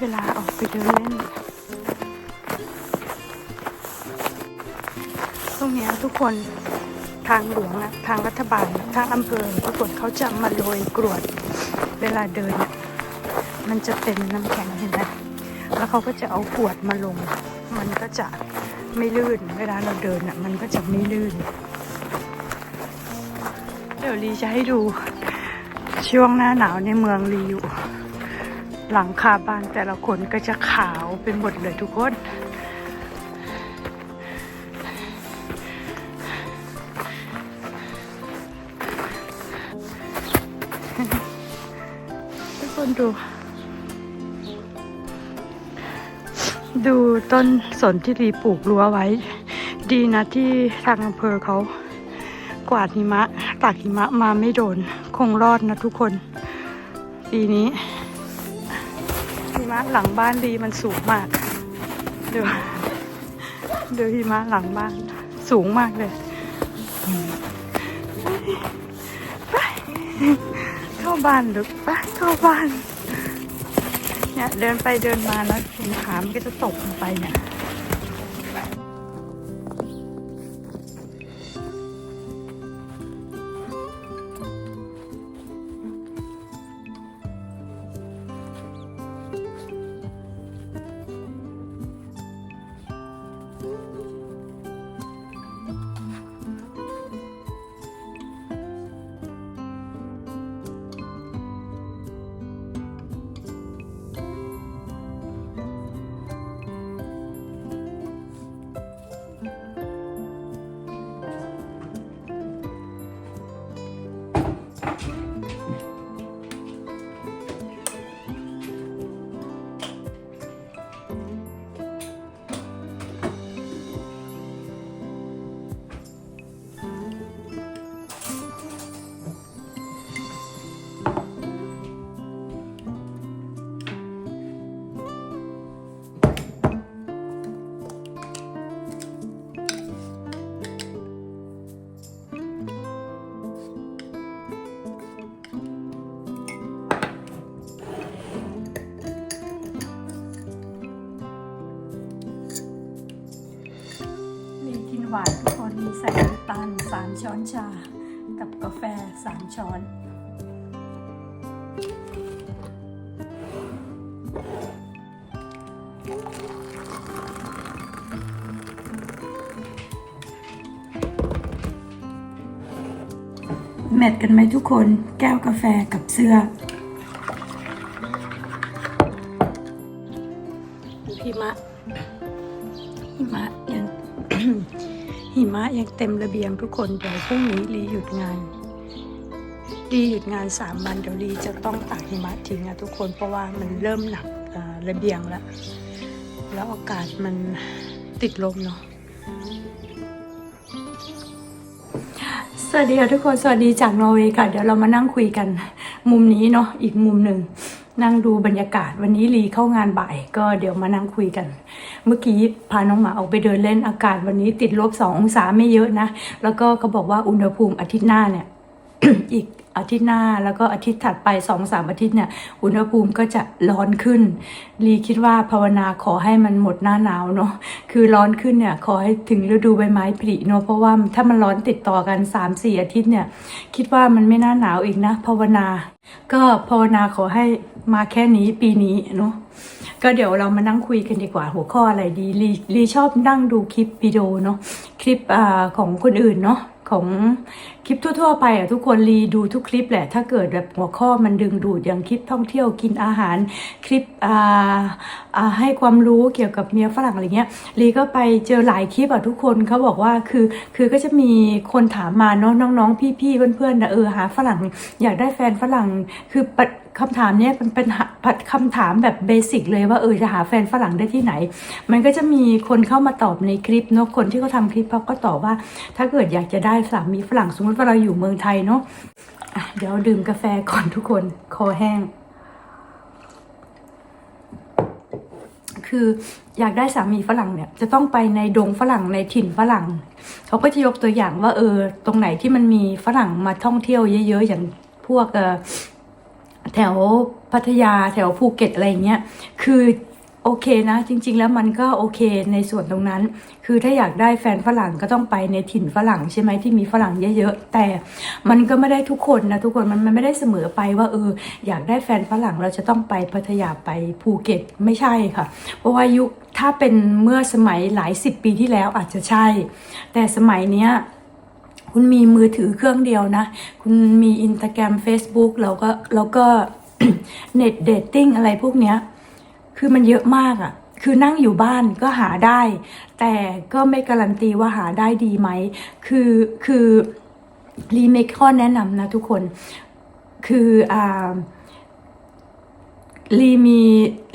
เวลาออกไปเดินเล่นตรงนี้ทุกคนทางหลวงอะทางรัฐบาลทางอำเภอทุกคนเขาจะมาโรยกรวดเวลาเดินอะมันจะเป็นน้ำแข็งเห็นไหมแล้วเขาก็จะเอาขวดมาลง มันก็จะไม่ลื่น เวลาเราเดินอะมันก็จะไม่ลื่น เดี๋ยวลีจะให้ดูช่วงหน้าหนาวในเมืองลีอยู่ หลังคาบ้านแต่ละคนก็จะขาวเป็นหมดเลยทุกคนทุกคนดู ดูต้นสนที่รีปลูกรั้วไว้ ดีนะที่ทางอำเภอเขากวาดหิมะตากหิมะมาไม่โดน คงรอดนะทุกคน ปีนี้ มะหลังบ้านดีมันสูงมากดูดูหิมะหลังบ้านสูงมากเลย ไปเข้าบ้านลูกไปเข้าบ้าน เนี่ยเดินไปเดินมาแล้วถุงขามันก็จะตกลงไปเนี่ย หวานทุกคนมีใส่น้ำตาลสามช้อนชา กับกาแฟสามช้อน แมทกันไหมทุกคนแก้วกาแฟกับเสื้อหิมะหิมะยัง หิมะยังเต็มระเบียงทุกคนเดี๋ยวพรุ่งนี้ลีหยุดงานลีหยุดงานสามวันเดี๋ยวลีจะต้องตากหิมะทิ้งอะทุกคนเพราะว่ามันเริ่มหนักระเบียงแล้วแล้วอากาศมันติดลมเนาะ สวัสดีค่ะทุกคน สวัสดีจากนอร์เวย์ค่ะ เดี๋ยวเรามานั่งคุยกัน มุมนี้เนาะอีกมุมหนึ่ง นั่งดูบรรยากาศวันนี้ลีเข้างานบ่าย ก็เดี๋ยวมานั่งคุยกัน เมื่อกี้พาน้องหมาออกไปเดินเล่นอากาศวันนี้ติดลบสององศาไม่เยอะนะ แล้วก็เขาบอกว่าอุณหภูมิอาทิตย์หน้าเนี่ย อีก อาทิตย์หน้าแล้วก็อาทิตย์ถัดไปสองสามอาทิตย์เนี่ยอุณหภูมิก็จะร้อนขึ้นลีคิดว่าภาวนาขอให้มันหมดหน้าหนาวเนาะคือร้อนขึ้นเนี่ยขอให้ถึงฤดูใบไม้ผลิเนาะเพราะว่าถ้ามันร้อนติดต่อกันสามสี่อาทิตย์เนี่ยคิดว่ามันไม่น่าหนาวอีกนะภาวนา ก็ภาวนาขอให้มาแค่นี้ปีนี้เนาะก็เดี๋ยวเรามานั่งคุยกันดีกว่าหัวข้ออะไรดีลีลีชอบนั่งดูคลิปวิดีโอเนาะคลิปอ่าของคนอื่นเนาะ ของคลิปทั่ว ๆ ไปอะทุกคนรีดูทุกคลิปแหละ ถ้าเกิดแบบหัวข้อมันดึงดูดอย่างคลิปท่องเที่ยวกินอาหารคลิปอ่าอ่าให้ความรู้เกี่ยวกับเมียฝรั่งอะไรเงี้ยรีก็ไปเจอหลายคลิปอะทุกคนเขาบอกว่าคือคือก็จะมีคนถามมาเนาะน้องๆ พี่ๆเพื่อนๆนะเออหาฝรั่งอยากได้แฟนฝรั่งคือป คำถามเนี้ยมันเป็นหาคำถามแบบเบสิกเลยว่าเออจะหาแฟนฝรั่งได้ที่ไหน มันก็จะมีคนเข้ามาตอบในคลิปเนาะคนที่เขาทำคลิปเขาก็ตอบว่า ถ้าเกิดอยากจะได้สามีฝรั่งสมมติว่าเราอยู่เมืองไทยเนาะอะเดี๋ยวดื่มกาแฟก่อนทุกคนคอแห้ง คืออยากได้สามีฝรั่งเนี่ย จะต้องไปในดงฝรั่งในถิ่นฝรั่งเขาก็จะยกตัวอย่างว่าเออ ตรงไหนที่มันมีฝรั่งมาท่องเที่ยวเยอะๆอย่างพวกเออ แถวพัทยาแถวภูเก็ตอะไรเงี้ย คือโอเคนะ จริง ๆ แล้วมันก็โอเคในส่วนตรงนั้น คือถ้าอยากได้แฟนฝรั่งก็ต้องไปในถิ่นฝรั่งใช่ไหมที่มีฝรั่งเยอะๆแต่มันก็ไม่ได้ทุกคนนะทุกคนมันมันไม่ได้เสมอไปว่าเอออยากได้แฟนฝรั่งเราจะต้องไปพัทยาไปภูเก็ตไม่ใช่ค่ะ เพราะว่ายุคถ้าเป็นเมื่อสมัยหลายสิบปีที่แล้วอาจจะใช่ แต่สมัยเนี้ย คุณมีมือถือเครื่องเดียวนะ คุณมีอินสตาแกรม Facebook แล้วก็แล้วก็เน็ตเดทติ้งอะไรพวกเนี้ย คือมันเยอะมากอะ่ะ คือนั่งอยู่บ้านก็หาได้ แต่ก็ไม่การันตีว่าหาได้ดีไหม คือคือรีเมคข้อแนะนำนะทุกคน คืออ่าลีมี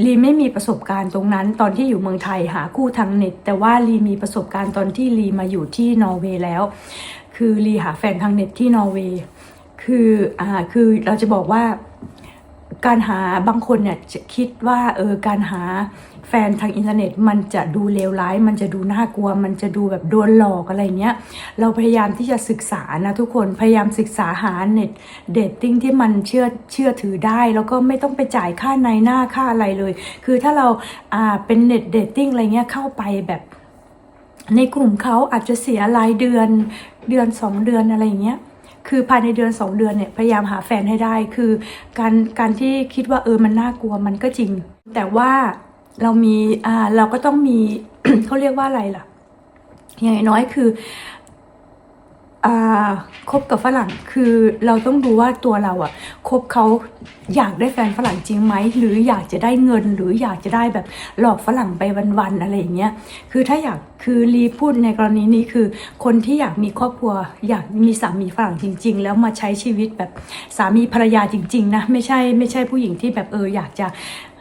ลีไม่มีประสบการณ์ตรงนั้น ตอนที่อยู่เมืองไทยหาคู่ทางเน็ต แต่ว่าลีมีประสบการณ์ตอนที่ลีมาอยู่ที่นอร์เวย์แล้ว คือลีหาแฟนทางเน็ตที่นอร์เวย์คืออ่าคือเราจะบอกว่าการหาบางคนเนี่ยจะคิดว่าเออการหาแฟนทางอินเทอร์เน็ต มันจะดูเลวร้าย มันจะดูน่ากลัว มันจะดูแบบโดนหลอกอะไรเงี้ย เราพยายามที่จะศึกษานะทุกคนพยายามศึกษาหาเน็ตเดทติ้งที่มันเชื่อเชื่อถือได้ แล้วก็ไม่ต้องไปจ่ายค่าในหน้าค่าอะไรเลย คือถ้าเราอ่าเป็นเน็ตเดทติ้งอะไรเงี้ยเข้าไปแบบ ในกลุ่มเขาอาจจะเสียรายเดือนเดือนสองเดือนอะไรอย่างเงี้ยคือภายในเดือนสองเดือนเนี่ยพยายามหาแฟนให้ได้ คือการการที่คิดว่าเออมันน่ากลัวมันก็จริง แต่ว่าเรามีอ่าเราก็ต้องมีเขาเรียกว่าอะไรล่ะอย่างน้อยคือ คบกับฝรั่งคือเราต้องดูว่าตัวเราอะคบเขาอยากได้แฟนฝรั่งจริงไหมหรืออยากจะได้เงินหรืออยากจะได้แบบหลอกฝรั่งไปวันๆอะไรอย่างเงี้ยคือถ้าอยากคือรีพูดในกรณีนี้คือ คนที่อยากมีครอบครัว อยากมีสามีฝรั่งจริง ๆ แล้วมาใช้ชีวิตแบบสามีภรรยาจริง ๆ นะ ไม่ใช่ไม่ใช่ผู้หญิงที่แบบเอออยากจะ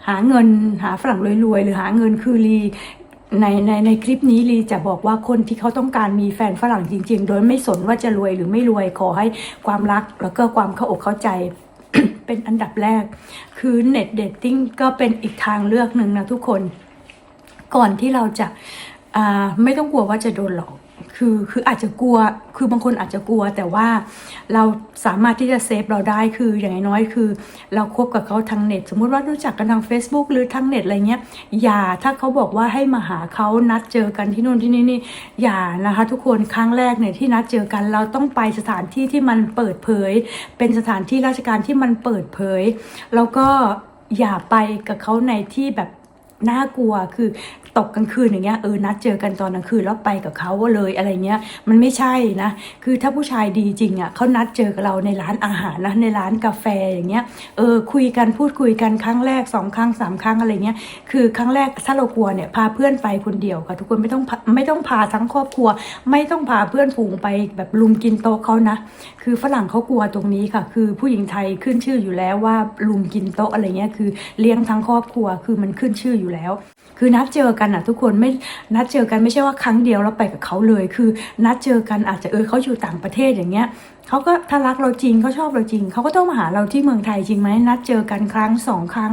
หาเงินหาฝรั่งรวยๆ หรือหาเงินคือรี ในในในคลิปนี้ลีจะบอกว่าคนที่เขาต้องการมีแฟนฝรั่งจริง ๆ โดยไม่สนว่าจะรวยหรือไม่รวยขอให้ความรักแล้วก็ความเข้าอกเข้าใจเป็นอันดับแรก คือเน็ตเดทติ้งก็เป็นอีกทางเลือกหนึ่งนะทุกคน ก่อนที่เราจะอ่าไม่ต้องกลัวว่าจะโดนหลอก คือคืออาจจะกลัว คือบางคนอาจจะกลัว แต่ว่าเราสามารถที่จะเซฟเราได้คืออย่างน้อยคือ เราคบกับเขาทางเน็ต สมมุติว่ารู้จักกันทาง Facebook หรือทางเน็ตอะไรเงี้ยอย่าถ้าเขาบอกว่าให้มาหาเขานัดเจอกันที่นู่นที่นี่นี่อย่านะคะทุกคนครั้งแรกเนี่ยที่นัดเจอกันเราต้องไปสถานที่ที่มันเปิดเผย เป็นสถานที่ราชการที่มันเปิดเผย แล้วก็อย่าไปกับเขาในที่แบบ น่ากลัวคือตกกลางคืนอย่างเงี้ยเออนัดเจอกันตอนกลางคืนแล้วไปกับเขาเลยอะไรเงี้ยมันไม่ใช่นะ คือถ้าผู้ชายดีจริงอะเขานัดเจอกับเราในร้านอาหารนะในร้านกาแฟอย่างเงี้ยเออคุยกันพูดคุยกันครั้งแรกสองครั้งสามครั้งอะไรเงี้ยคือครั้งแรกถ้าเรากลัวเนี่ยพาเพื่อนไปคนเดียวค่ะ ทุกคนไม่ต้องพาไม่ต้องพาทั้งครอบครัว ไม่ต้องพาเพื่อนฝูงไปแบบลุมกินโต๊ะเขานะ คือฝรั่งเขากลัวตรงนี้ค่ะ คือผู้หญิงไทยขึ้นชื่ออยู่แล้วว่าลุมกินโต๊ะอะไรเงี้ยคือเลี้ยงทั้งครอบครัวคือมันขึ้นชื่ออยู่แล้ว คือนัดเจอกันอะทุกคนไม่นัดเจอกันไม่ใช่ว่าครั้งเดียวเราไปกับเขาเลย คือนัดเจอกันอาจจะเออเขาอยู่ต่างประเทศอย่างเงี้ยเขาก็ถ้ารักเราจริงเขาชอบเราจริงเขาก็ต้องมาหาเราที่เมืองไทยจริงไหมนัดเจอกันครั้งสองครั้ง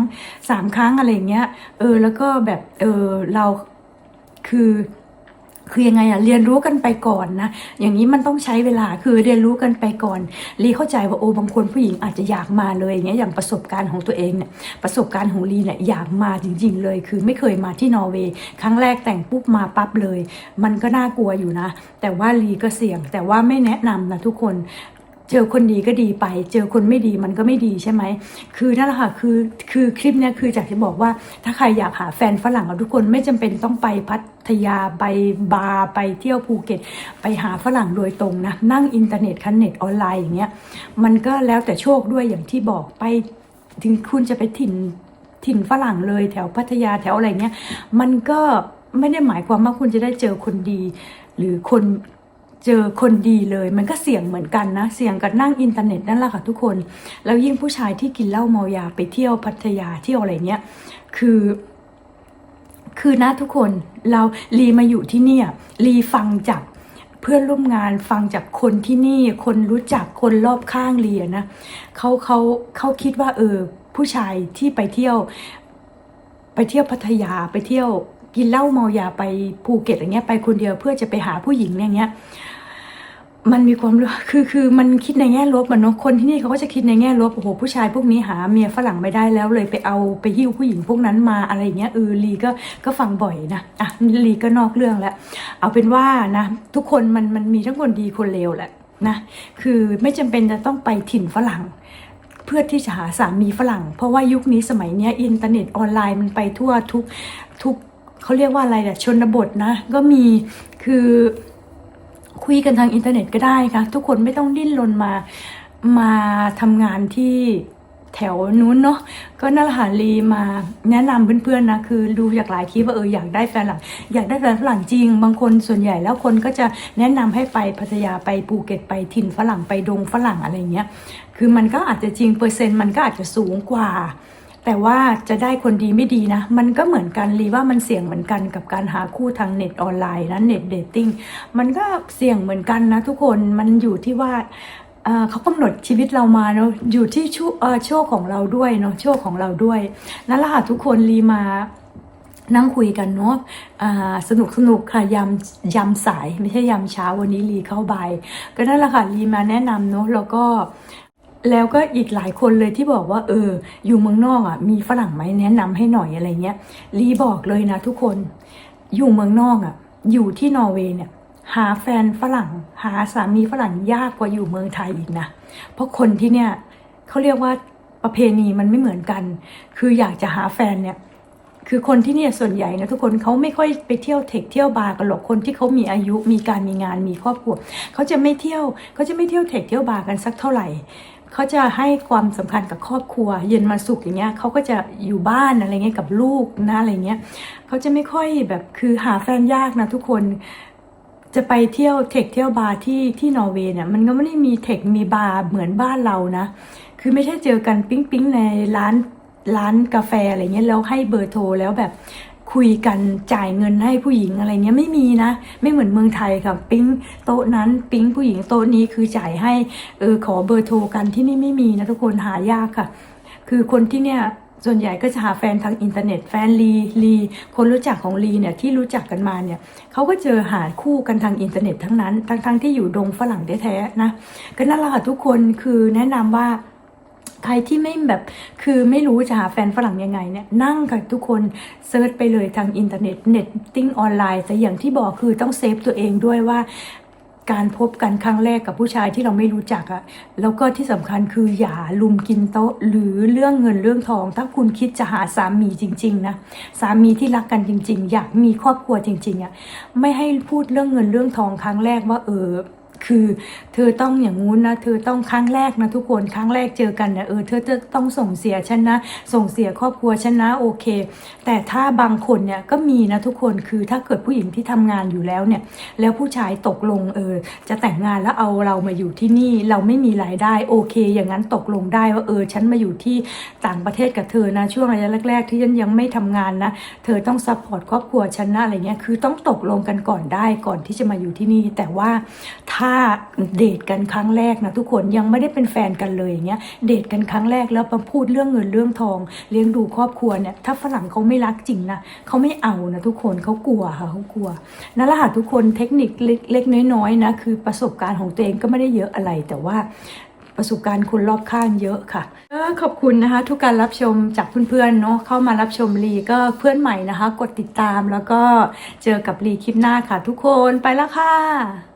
สามครั้งอะไรเงี้ยเออแล้วก็แบบเออเราคือ คือยังไงอะเรียนรู้กันไปก่อนนะ อย่างนี้มันต้องใช้เวลาคือเรียนรู้กันไปก่อนลีเข้าใจว่าโอ้บางคนผู้หญิงอาจจะอยากมาเลยอย่างเงี้ยอย่างประสบการณ์ของตัวเองเนี่ยประสบการณ์ของลีเนี่ยอยากมาจริง ๆ เลย คือไม่เคยมาที่นอร์เวย์ครั้งแรกแต่งปุ๊บมาปั๊บเลย มันก็น่ากลัวอยู่นะ แต่ว่าลีก็เสี่ยงแต่ว่าไม่แนะนำนะทุกคน เจอคนดีก็ดีไป เจอคนไม่ดีมันก็ไม่ดีใช่ไหม คือนั่นแหละค่ะคือคือคลิปเนี้ยคือจากที่บอกว่าถ้าใครอยากหาแฟนฝรั่งอะทุกคนไม่จำเป็นต้องไปพัทยาไปบาร์ไปเที่ยวภูเก็ต ไปหาฝรั่งโดยตรงนะนั่งอินเทอร์เน็ตคันเน็ตออนไลน์อย่างเงี้ยมันก็แล้วแต่โชคด้วยอย่างที่บอกไปถึงคุณจะไปถิ่นถิ่นฝรั่งเลยแถวพัทยาแถวอะไรเงี้ยมันก็ไม่ได้หมายความว่าคุณจะได้เจอคนดี หรือคน เจอคนดีเลย มันก็เสี่ยงเหมือนกันนะ เสี่ยงกับนั่งอินเทอร์เน็ตนั่นแหละค่ะทุกคน แล้วยิ่งผู้ชายที่กินเหล้าเมายาไปเที่ยวพัทยาเที่ยวอะไรเงี้ยคือคือนะทุกคนเราลีมาอยู่ที่เนี่ยลีฟังจากเพื่อนร่วมงานฟังจากคนที่นี่ คนรู้จักคนรอบข้างลีนะเขาเขาเขาคิดว่าเออผู้ชายที่ไปเที่ยว ไปเที่ยวพัทยาไปเที่ยวกินเหล้าเมายาไปภูเก็ตอย่างเงี้ยไปคนเดียวเพื่อจะไปหาผู้หญิงอย่างเงี้ย มันมีความรู้คือคือมันคิดในแง่ลบมันเนาะคนที่นี่เขาก็จะคิดในแง่ลบโอ้โหผู้ชายพวกนี้หาเมียฝรั่งไม่ได้แล้วเลยไปเอาไปหิ้วผู้หญิงพวกนั้นมาอะไรอย่างเงี้ยเออลีก็ก็ฟังบ่อยนะอะลีก็นอกเรื่องแล้วเอาเป็นว่านะทุกคนมันมันมีทั้งคนดีคนเลวแหละนะคือไม่จำเป็นจะต้องไปถิ่นฝรั่งเพื่อที่จะหาสามีฝรั่ง เพราะว่ายุคนี้สมัยเนี้ยอินเทอร์เน็ตออนไลน์มันไปทั่วทุกทุกเขาเรียกว่าอะไรอะชนบทนะ ก็มีคือ คุยกันทางอินเทอร์เน็ตก็ได้ค่ะทุกคนไม่ต้องดิ้นรนมามาทำงานที่แถวนู้นเนาะก็นั่นแหละค่ะลีมาแนะนำเพื่อนๆนะคือดูจากหลายคลิปว่าเอออยากได้แฟนหลังอยากได้แฟนฝรั่งจริง บางคนส่วนใหญ่แล้วคนก็จะแนะนำให้ไปพัทยาไปภูเก็ตไปถิ่นฝรั่งไปดงฝรั่งอะไรเงี้ยคือมันก็อาจจะจริงเปอร์เซ็นต์มันก็อาจจะสูงกว่า แต่ว่าจะได้คนดีไม่ดีนะ มันก็เหมือนกันรีว่ามันเสี่ยงเหมือนกันกับการหาคู่ทางเน็ตออนไลน์นะเน็ตเดทติ้งมันก็เสี่ยงเหมือนกันนะทุกคนมันอยู่ที่ว่าเขากำหนดชีวิตเรามาเนาะอยู่ที่โชคเอ่อโชคของเราด้วยเนาะโชคของเราด้วยนั่นแหละค่ะทุกคนรีมานั่งคุยกันเนาะสนุกสนุกค่ะยำยำสายไม่ใช่ยำเช้าวันนี้ลีเข้าบ่ายก็นั่นแหละค่ะลีมาแนะนำเนาะแล้วก็ แล้วก็อีกหลายคนเลยที่บอกว่า เออ อยู่เมืองนอกอะ มีฝรั่งไหมแนะนำให้หน่อยอะไรเงี้ยลีบอกเลยนะทุกคน อยู่เมืองนอกอะ อยู่ที่นอร์เวย์เนี่ย หาแฟนฝรั่ง หาสามีฝรั่งยากกว่าอยู่เมืองไทยอีกนะ เพราะคนที่เนี่ยเขาเรียกว่าประเพณีมันไม่เหมือนกัน คืออยากจะหาแฟนเนี่ย คือคนที่เนี่ยส่วนใหญ่นะทุกคนเขาไม่ค่อยไปเที่ยวเทคเที่ยวบาร์กันหรอก คนที่เขามีอายุมีการมีงานมีครอบครัวเขาจะไม่เที่ยวเขาจะไม่เที่ยวเทคเที่ยวบาร์กันสักเท่าไหร่ เขาจะให้ความสำคัญกับครอบครัว เย็นมาสุกอย่างเงี้ยเขาก็จะอยู่บ้านอะไรเงี้ยกับลูกนะอะไรเงี้ยเขาจะไม่ค่อยแบบคือหาแฟนยากนะทุกคนจะไปเที่ยวเทคเที่ยวบาร์ที่ที่นอร์เวย์เนี่ยมันก็ไม่ได้มีเทคมีบาร์เหมือนบ้านเรานะ คือไม่ใช่เจอกันปิ๊งปิ๊งในร้านร้านกาแฟอะไรเงี้ยแล้วให้เบอร์โทรแล้วแบบ คุยกันจ่ายเงินให้ผู้หญิงอะไรเงี้ยไม่มีนะ ไม่เหมือนเมืองไทยค่ะปิ๊งโต๊ะนั้นปิ๊งผู้หญิงโต๊ะนี้คือจ่ายให้เออขอเบอร์โทรกันที่นี่ไม่มีนะทุกคนหายากค่ะ คือคนที่เนี่ยส่วนใหญ่ก็จะหาแฟนทางอินเทอร์เน็ตแฟนลีลีคนรู้จักของลีเนี่ยที่รู้จักกันมาเนี่ยเขาก็เจอหาคู่กันทางอินเทอร์เน็ตทั้งนั้น ทั้งทั้งที่อยู่ดงฝรั่งแท้ๆนะก็นั่นแหละค่ะทุกคนคือแนะนำว่า ใครที่ไม่แบบคือไม่รู้จะหาแฟนฝรั่งยังไงเนี่ยนั่งกับทุกคนเซิร์ชไปเลยทางอินเทอร์เน็ตเน็ตติ้งออนไลน์แต่อย่างที่บอกคือต้องเซฟตัวเองด้วยว่าการพบกันครั้งแรกกับผู้ชายที่เราไม่รู้จักอะแล้วก็ที่สำคัญคืออย่าลุมกินโต๊ะ หรือเรื่องเงินเรื่องทอง ถ้าคุณคิดจะหาสามีจริง ๆ นะ สามีที่รักกันจริง ๆ อยากมีครอบครัวจริง ๆอะไม่ให้พูดเรื่องเงินเรื่องทองครั้งแรกว่าเออ คือ เธอต้องอย่างงู้นนะ เธอต้องครั้งแรกนะทุกคนครั้งแรกเจอกันเนี่ยเออเธอจะต้องส่งเสียฉันนะ ส่งเสียครอบครัวฉันนะโอเค แต่ถ้าบางคนเนี่ยก็มีนะทุกคนคือถ้าเกิดผู้หญิงที่ทำงานอยู่แล้วเนี่ย แล้วผู้ชายตกลงเออจะแต่งงานแล้วเอาเรามาอยู่ที่นี่เราไม่มีรายได้โอเค อย่างนั้นตกลงได้ว่าเออฉันมาอยู่ที่ต่างประเทศกับเธอนะช่วงระยะแรก ๆ ที่ฉันยังไม่ทำงานนะเธอต้องซัพพอร์ตครอบครัวฉันนะอะไรเงี้ยคือต้องตกลงกันก่อนได้ก่อนที่จะมาอยู่ที่นี่ แต่ว่าถ้าเดทกันครั้งแรกนะทุกคนยังไม่ได้เป็นแฟนกันเลยอย่างเงี้ยเดทกันครั้งแรกแล้วมาพูดเรื่องเงินเรื่องทอง เลี้ยงดูครอบครัวเนี่ยถ้าฝรั่งเขาไม่รักจริงนะเขาไม่เอานะทุกคนเขากลัวค่ะเขากลัวนั่นแหละค่ะทุกคนเทคนิคเล็กๆน้อยๆนะคือประสบการณ์ของตัวเองก็ไม่ได้เยอะอะไรแต่ว่าประสบการณ์คนรอบข้างเยอะค่ะขอบคุณนะคะ ทุกการรับชมจากเพื่อนๆเนาะเข้ามารับชมรีก็เพื่อนใหม่นะคะ กดติดตามแล้วก็เจอกับรีคลิปหน้าค่ะ ทุกคนไปแล้วค่ะ